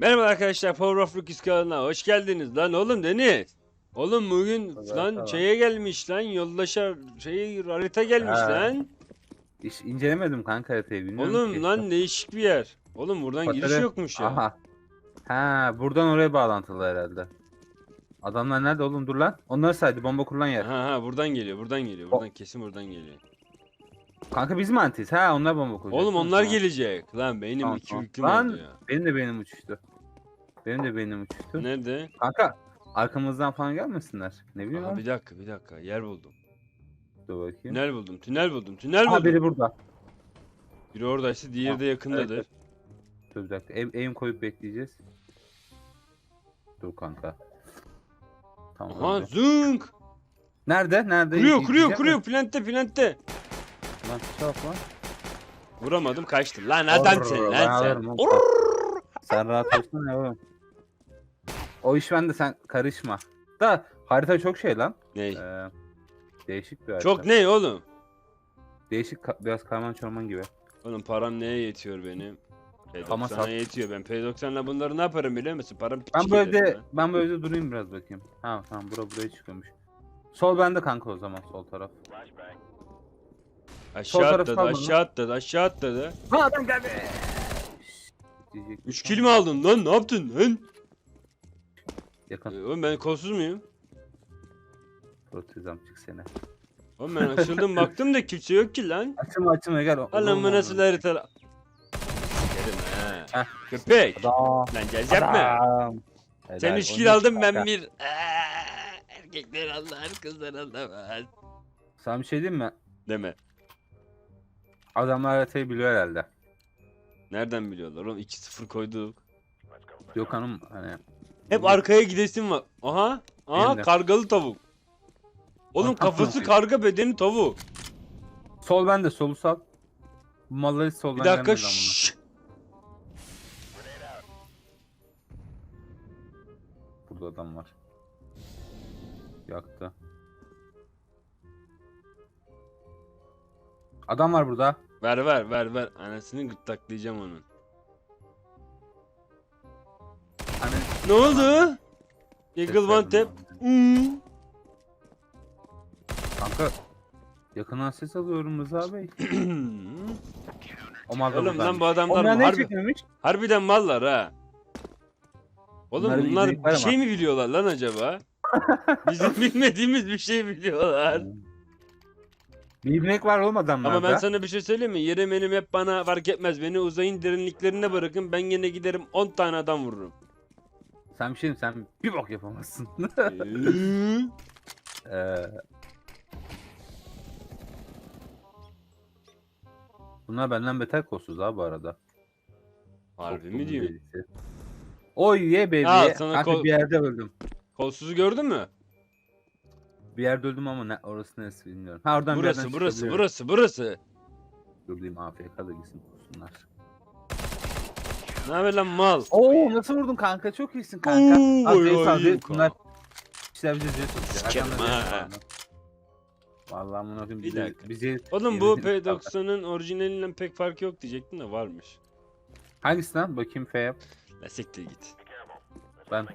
Merhaba arkadaşlar Power of Rookies kanalına hoş geldiniz lan oğlum Deniz. Oğlum bugün Evet, lan tamam. şeye gelmiş lan yoldaşa şey harita gelmiş Ha. lan. Hiç incelemedim kanka haritayı bilmiyorum Oğlum ki. lan değişik bir yer. Oğlum buradan giriş Fotoğraf- yokmuş ya. Aha. Ha buradan oraya bağlantılı herhalde. Adamlar nerede oğlum dur lan. Onları saydı bomba kurulan yer. Ha ha buradan geliyor buradan geliyor. Buradan kesin buradan geliyor. Kanka biz mi antiyiz? Ha onlar bomba kuracak. Oğlum onlar tamam. gelecek. Lan beynim Tamam, iki tamam. Lan. oldu ya. Benim de beynim uçuştu. Benim de beynim uçuştu. Nerede? Kanka arkamızdan falan gelmesinler. Ne bileyim Aha, abi. bir dakika bir dakika yer buldum. Dur bakayım. Tünel buldum tünel buldum tünel Aa buldum. biri burada. Biri oradaysa diğeri de yakındadır. evet. Dur bir dakika. Aim, aim koyup bekleyeceğiz. Dur kanka. Tamam. Aha öldü. zınk. Nerede? Nerede? Kuruyor kuruyor kuruyor plante plante. Lan çabuk lan. Vuramadım kaçtı. Lan adamsın Orr, lan ben sen. alırım oğlum. Orr. Sen rahat olsana oğlum. O iş bende sen karışma. Da harita çok şey lan. Ney? Ee, değişik bir harita. Çok ne oğlum? Değişik ka- biraz karman çorman gibi. Oğlum param neye yetiyor benim? Ama P90'a sat- yetiyor. Ben P90'la bunları ne yaparım biliyor musun? Param Ben bu evde ben bu evde durayım biraz bakayım. Ha tamam bura buraya çıkıyormuş. Sol bende kanka o zaman sol taraf. Aşağı taraf atladı, aşağı atladı, aşağı atladı. Ha adam geldi. Diyecek. 3 kill mi aldın lan? Ne yaptın lan? Yakın. Ee, Oğlum ben kolsuz muyum? Protezam çık sene. Oğlum ben açıldım baktım da kimse yok ki lan. Açılma açılma gel. Allah'ım bu nasıl harita? Heh. Köpek. Adam. Lan gel yapma. Adam. Sen Helal, 3 oynuyorsun kill aldın ben kanka. bir. Aa, Erkekler anlar kızlar anlamaz. Sana bir şey diyeyim mi? Deme. Adamlar haritayı biliyor herhalde. Nereden biliyorlar oğlum 2-0 koyduk. Yok hanım hani. Hep arkaya gidesin var. Aha. Aha Benim de. kargalı tavuk. Oğlum kafası karga bedeni tavuk. Sol bende solu sal. Bu malları soldan Bir dakika. şşş. Burada adam var. Yaktı. Adam var burada. Ver ver ver ver. Anasını gırtlaklayacağım onun. Hani Ne oldu? Eagle one tap. Hmm. Kanka yakından ses alıyorum Rıza Bey. O mal da Oğlum lan bu adamlar Onlar ne harbi, çekmemiş? harbiden mallar ha. Oğlum Bunların bunlar var bir şey mi biliyorlar lan acaba? Bizim bilmediğimiz bir şey biliyorlar. Bir ibnek var oğlum adamlarda. Ama ben sana bir şey söyleyeyim mi? Yerim benim hep bana fark etmez. Beni uzayın derinliklerine bırakın. Ben yine giderim 10 tane adam vururum. Sen bir şey diyeyim, sen bir bok yapamazsın. Ee, Ee, Bunlar benden beter kolsuz ha bu arada. Harbi Soktuğum mi diyorsun? delisi. Oy ye baby. Al sana Kanka kol- bir yerde öldüm. Kolsuzu gördün mü? Bir yerde öldüm ama ne, orası neresi bilmiyorum. Ha oradan bir Burası yerden burası çıkabiliyorum. burası burası. Durdayım AFK'da gitsin olsunlar. Ne haber lan mal? Oo nasıl vurdun kanka? Çok iyisin kanka. Oo, Az oy, değil oy, sal iyiyim Bunlar işler bize ha. Vallahi bunu Bir bize, dakika. bize Oğlum bu Yemin ederim P90'ın orijinalinden pek farkı yok diyecektim de varmış. hangisi lan? Bakayım F yap. La siktir git. Ben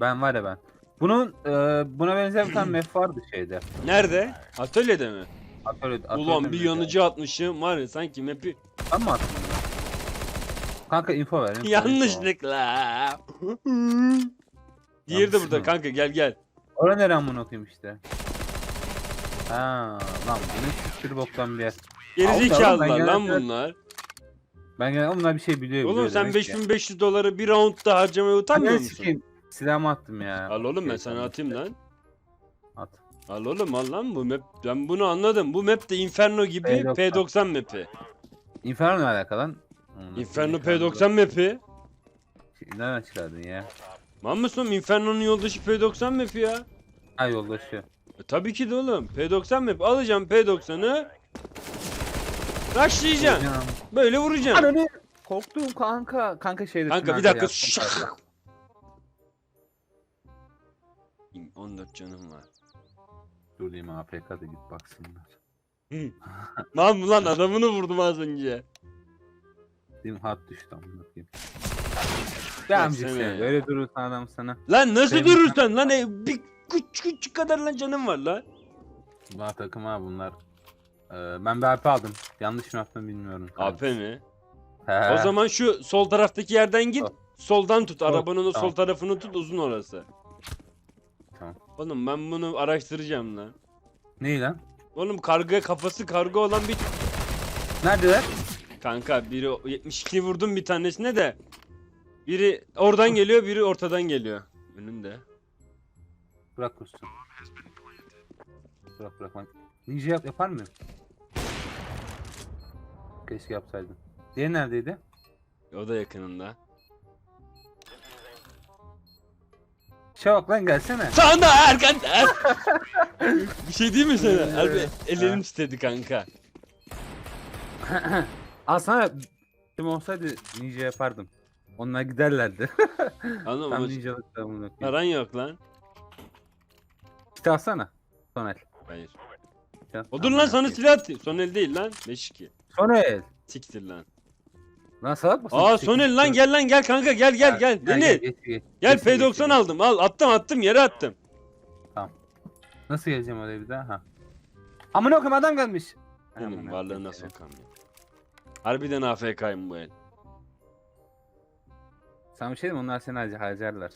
ben var ya ben. Bunun e, buna benzer bir tane map vardı şeyde. Nerede? Atölyede mi? Atölye, Ulan atölyede bir miydi? yanıcı atmışım var ya sanki map'i Ben mi attım bunu? Kanka info ver. info, info. yanlışlıkla. Diğeri de burada kanka gel gel. Ora neren bunu okuyayım işte. Ha lan bu ne boktan bir yer. Gerizekalılar Oğlum, ben lan bunlar. Ben gene onlar bir şey biliyor. Oğlum biliyor sen demek ki. 5500 doları bir roundda harcamaya utanmıyor Ananı musun? sikeyim. Silahımı attım ya. Al oğlum ben sana atayım lan. At. Al oğlum al lan bu map. Ben bunu anladım. Bu map de Inferno gibi P90. P90 map'i. Inferno ne alaka lan? Inferno Inferno- P90 map'i. Nereden çıkardın ya? Man mısın? Inferno'nun yoldaşı P90 map'i ya. Ha yoldaşı. E, tabii ki de oğlum. P90 map. Alacağım P90'ı. Rushlayacağım. Hocam. Böyle vuracağım. Ananı korktum kanka. Kanka şeyde. Kanka bir dakika. Şak. kanka. 14 canım var. Dur diyeyim APK'da git baksınlar. Lan lan adamını vurdum az önce. Benim hat düştü amına koyayım. Ya amcık Versene sen ya. öyle durursan adam sana. Lan nasıl Benim- durursan lan e, bir küçük küçük kadar lan canım var lan. Bunlar takım ha bunlar. Ee, ben bir AP aldım. Yanlış mı yaptım bilmiyorum. AP mi? He. O zaman şu sol taraftaki yerden git. Sol. Soldan tut. Arabanın o tamam. sol tarafını tut uzun orası. Tamam. Oğlum ben bunu araştıracağım lan. Neyi lan? Oğlum karga kafası karga olan bir Neredeler? kanka biri 72 vurdum bir tanesine de. Biri oradan geliyor, biri ortadan geliyor. Önünde. Bırak kursun. Bırak bırak ben. Ninja yap, yapar mı? Keşke yapsaydım. Diğeri neredeydi? O da yakınında. Şavak lan gelsene. Sağında arkanda. bir şey değil mi sana? Harbi ellerim titredi kanka. Aslında kim olsaydı ninja yapardım. Onlar giderlerdi. Anladın Tam ninjalık da bunu koyayım. Paran yok lan. İşte alsana. Son el. Hayır. Can- O dur lan sana silah atayım. Son el değil lan. 5-2. Son el. Siktir lan. Lan salak mısın? Aa Çekil. son el lan gel lan gel kanka gel gel gel. Gel, Deniz. geç, geç, Gel geç, geç, P90 geç. aldım. Al attım attım yere attım. Nasıl geleceğim oraya bir daha? Ha. Amına koyayım adam gelmiş. Benim Amına varlığına koyayım ya. sokam ya. Harbiden AFK'yım bu el. Sana bir şey diyeyim mi? onlar seni harca- harcarlar.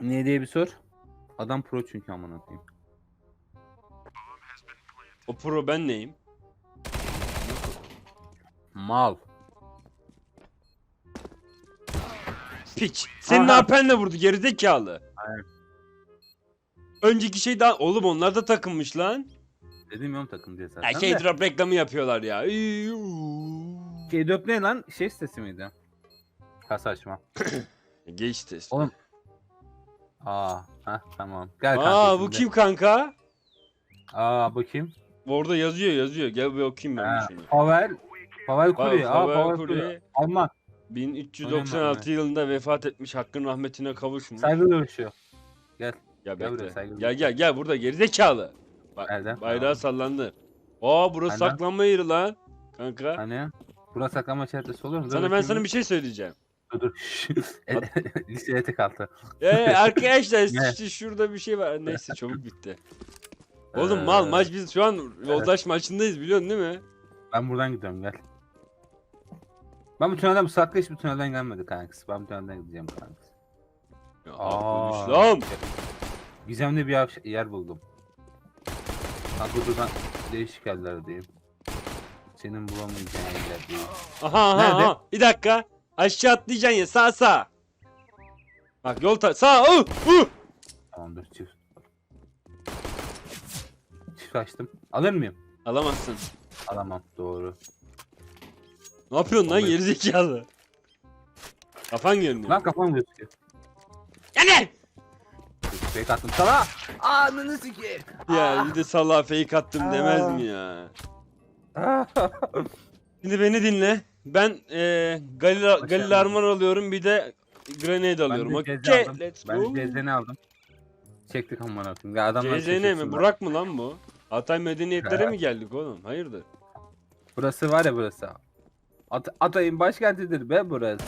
Ne diye bir sor. Adam pro çünkü amına koyayım. O pro ben neyim? Mal. Piç. Senin Aha. AP'nle vurdu gerizekalı. Aynen. Önceki şey daha... Oğlum onlar da takılmış lan. Dedim ya takım diye zaten. Ya de. K-Drop reklamı yapıyorlar ya. K-Dop ne lan? Şey sitesi miydi? Ha saçma. Geçti. Oğlum. Aa, ha tamam. Gel kanka. Aa bu şimdi. kim kanka? Aa bu kim? Orada yazıyor yazıyor. Gel bir okuyayım ben Ha, bir şunu. Pavel. Pavel Kuri. Aa Pavel Kuri. Alman. 1396 yılında vefat etmiş. Hakkın rahmetine kavuşmuş. Saygı görüşüyor. Gel. Ya Gel buraya, saygı Gel gel gel burada gerizekalı. Nereden? Bayrağı sallandı. Aa burası Aynen. saklanma yeri lan. Kanka. Hani? Burası saklama çerçevesi olur mu? Dur Sana ben sana bir şey söyleyeceğim. Dur dur. Lise etek altı. Ee arkadaşlar işte şurada bir şey var. Neyse çabuk bitti. Oğlum mal Ee, maç biz şu an yoldaş maçındayız biliyorsun değil mi? Ben buradan gidiyorum gel. Ben bu tünelden bu saatte hiç bu tünelden gelmedi kankası. Ben bu tünelden gideceğim kankası. Ya Aa. Arkadaşlar. Gizemli bir yer, yer buldum. Kanka buradan değişik yerler diyeyim. Senin bulamayacağın yerler diyeyim. Aha aha Nerede? aha. Bir dakika. Aşağı atlayacaksın ya sağ sağ. Bak yol ta sağ. Uh, uh. Tamamdır çift. Çift açtım. Alır mıyım? Alamazsın. Alamam doğru. Ne yapıyorsun lan Vallahi- gerizekalı? Kafan görünüyor. Lan kafam gözüküyor. Gel Fake attım sana. Ananı sikeyim. Ya bir de salağa fake attım demez Aa. mi ya? Şimdi beni dinle. Ben eee Galil, Galil. Armor alıyorum bir de Grenade alıyorum. Ben de Okey, CZ aldım. let's Ben go. CZ'ni aldım. Çektik amına koyayım. Ya adamlar CZN mi? Burak mı lan bu? Hatay medeniyetlere mi geldik oğlum? Hayırdır? Burası var ya burası. At Atay'ın başkentidir be burası.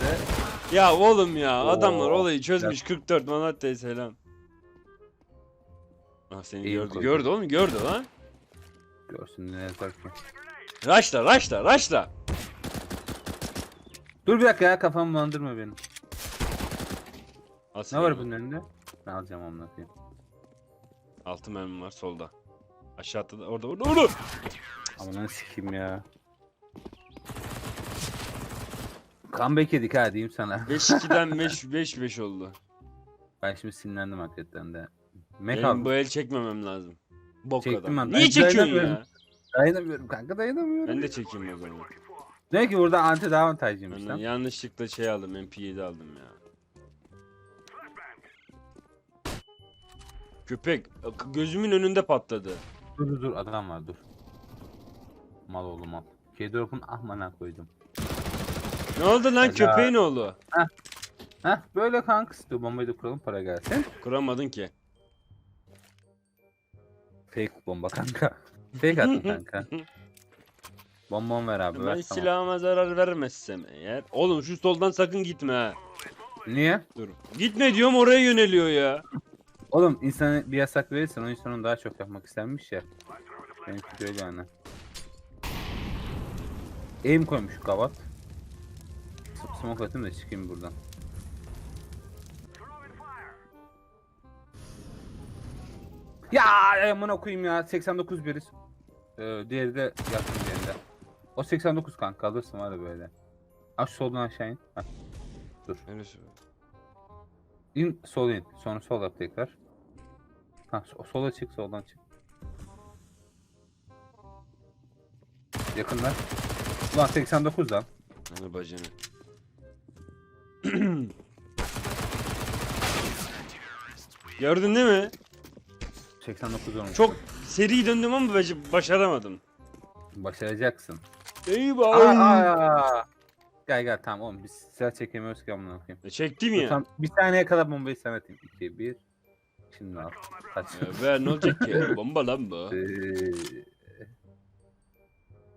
Ya oğlum ya Oo, adamlar olayı çözmüş 44 Malatya'ya selam. Ah seni İyi gördü koydun. gördü oğlum gördü lan. Görsün ne yazar ki. Raşla raşla raşla. Dur bir dakika ya kafamı bulandırma benim. Al Ne var ya. bunun önünde? Ben alacağım amına koyayım. Altı mermim var solda. Aşağıda da orada orada orada. Amına sikeyim ya. Comeback yedik ha diyeyim sana. 5-2'den 5 5 5 oldu. Ben şimdi sinirlendim hakikaten de. Mek Benim bu el çekmemem lazım. Bok Çektim adam. ben. Niye Ben çekiyorsun dayanamıyorum. ya? Dayanamıyorum kanka dayanamıyorum. Ben de çekeyim o zaman. Ne ki burada anti dezavantajıymış Ben lan. yanlışlıkla şey aldım MP7 aldım ya. Köpek gözümün önünde patladı. Dur dur dur adam var dur. Mal oğlum mal. K-Drop'un ahmana koydum. Ne oldu lan Helal. köpeğin oğlu? Heh böyle kankası. Dur bombayı da kuralım para gelsin. Kuramadın ki. Fake bomba kanka. Fake attım kanka. Bombon ver abi Ben ver tamam. silahıma zarar vermezsem eğer. Oğlum şu soldan sakın gitme ha. Niye? Dur. Gitme diyorum oraya yöneliyor ya. Oğlum insana bir yasak verirsen o insanın daha çok yapmak istenmiş ya. Benimki de öyle yani. Aim koymuş kavat. Smoke atayım da çıkayım buradan. Ya amına koyayım ya 89 biriz. Ee, diğeri de yakın diğerinde. O 89 kanka alırsın var böyle. Aç soldan aşağı in. Heh. Neresi? İn sol in. Sonra sol yap tekrar. Ha so- sola çık soldan çık. Yakınlar. Ulan 89 lan. Hani bacını. Gördün değil mi? 89 olmuş. Çok seri döndüm ama baş- başaramadım. Başaracaksın. Eyvah. Aa, aa. Gel gel tamam oğlum biz silah çekemiyoruz ki amına koyayım. E, Çektim ya. tamam, bir saniye kadar bombayı sen atayım. 2 1 Şimdi al. Kaç. Ya be ne olacak ki? Bomba lan bu. Ee,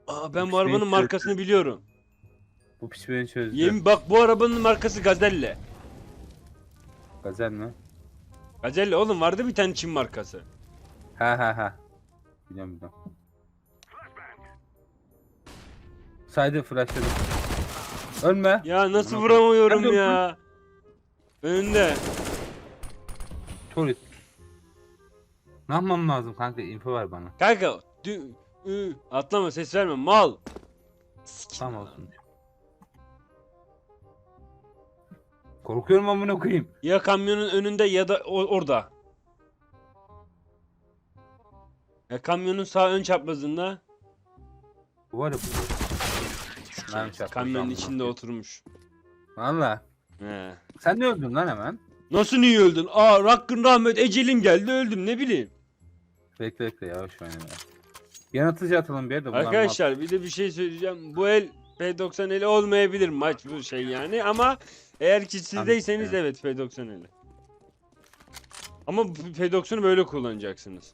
Aa ben bu arabanın markasını biliyorum. Bu piç beni çözdü. Yemin bak bu arabanın markası Gazelle. Gazel mi? Gazelle oğlum vardı bir tane Çin markası. Ha ha ha. Biliyorum biliyorum. Saydı flashladım. Ölme. Ya nasıl vuramıyorum koyayım. ya? Önünde. Turit. Ne yapmam lazım kanka? Info ver bana. Kanka. Dü, ü, atlama ses verme mal. Sikim Tamam olsun. Korkuyorum amına koyayım. Ya kamyonun önünde ya da o- orada. Ya kamyonun sağ ön çaprazında. Bu var ya bu. Kamyonun amına içinde oturmuş. Valla. He. Sen ne öldün lan hemen? Nasıl niye öldün? Aa Hakkın rahmet ecelim geldi öldüm ne bileyim. Bekle bekle yavaş oyna ya. Yanıtıcı atalım bir yerde. bunlar Arkadaşlar bir de bir şey söyleyeceğim. Bu el P90 eli olmayabilir maç bu şey yani ama eğer ki sizdeyseniz Tabii evet P90 eli. Ama bu P90'ı böyle kullanacaksınız.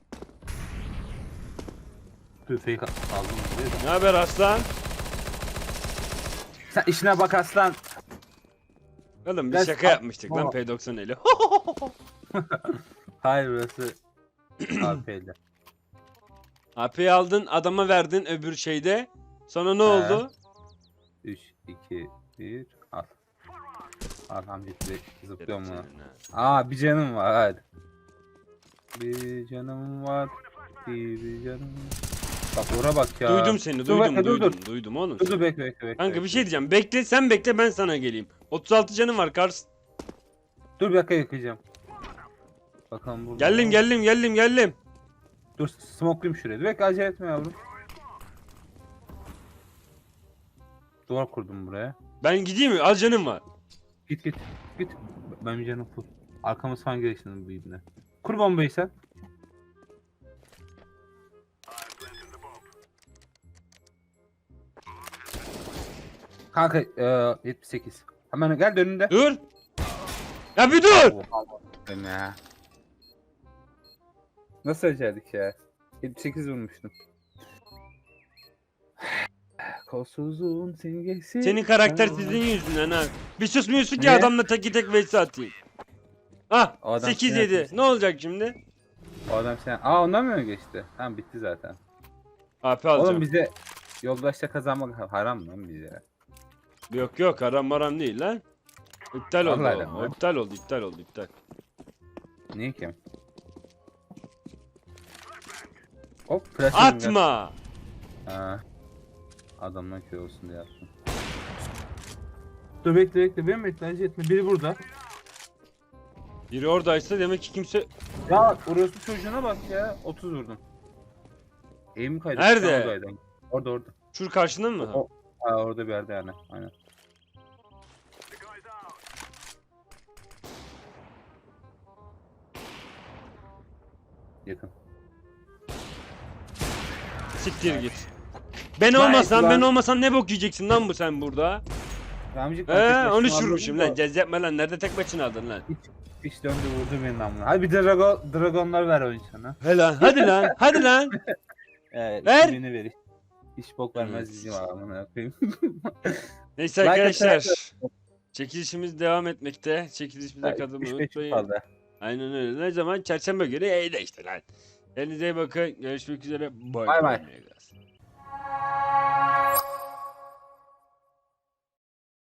Tüfeği ka- aldım. buraya da. Ne haber aslan? Sen işine bak aslan. Oğlum biz Ben- şaka yapmıştık lan Baba. P90 eli. Hayır burası AP'li. AP'yi aldın adama verdin öbür şeyde. Sonra ne He. oldu? 3, 2, 1, zıplıyorum buna. Senin ha. Aa bir canım var. Bir canım var. Bir canım Bak oraya bak ya. Duydum seni Dur duydum bekle, dur, duydum dur. duydum oğlum. Dur dur bekle bekle bekle. Kanka bir şey diyeceğim. Bekle sen bekle ben sana geleyim. 36 canım var Kars. Dur bir dakika yakacağım. Bakalım burada. Geldim geldim geldim geldim. Dur smoke'layım şuraya. Dur bekle acele etme yavrum. Duvar kurdum buraya. Ben gideyim mi? Az canım var. Git git. Git. Benim canım full. Arkamız falan gelişsin bu ibne. Kur bombayı sen. Kanka eee 78. Hemen gel de önünde. Dur. Ya bir dur. Ya. Nasıl becerdik ya? 78 vurmuştum. Kolsuzluğun simgesi. Senin karaktersizliğin yüzünden ha. Bir susmuyorsun ki Ne? adamla tek tek vs atayım. Ah adam 8 sinir 7. etmesin. Ne olacak şimdi? O adam sen... Aa ondan mı geçti? Tamam bitti zaten. AP alacağım. Oğlum bize yoldaşta kazanmak haram lan bize. Yok yok haram maram değil lan. İptal oldu. Vallahi o. lan. İptal oldu iptal oldu iptal. Niye ki? Hop gel. Atma. Ha. Adamdan köy olsun diye yaptım. Dur bekle bekle benim bekle acele etme biri burada. Biri oradaysa demek ki kimse... Ya orası çocuğuna bak ya 30 vurdum. Eğim kaydı. Nerede? Sen oradaydın. Orada orada. Şur karşında mı? O- Ha orada bir yerde yani. Aynen. Yakın. Siktir git. Ben olmasam ben lan. olmasam ne bok yiyeceksin lan bu sen burada? Ramcık Ee 13 vurmuşum lan. Cez yapma lan. Nerede tek maçını aldın lan? Piç döndü vurdu beni amına. Hadi bir drago, dragonlar ver oyun sana. He lan hadi lan hadi lan. Evet, Ver. Beni ver. Hiç bok vermez bizim amına koyayım. Neyse arkadaşlar. Çekilişimiz devam etmekte. Çekilişimize katılmayı 3-5 unutmayın. Aynen öyle. Ne zaman? Çarşamba günü. De işte lan. Kendinize iyi bakın. Görüşmek üzere. Bay Bay. you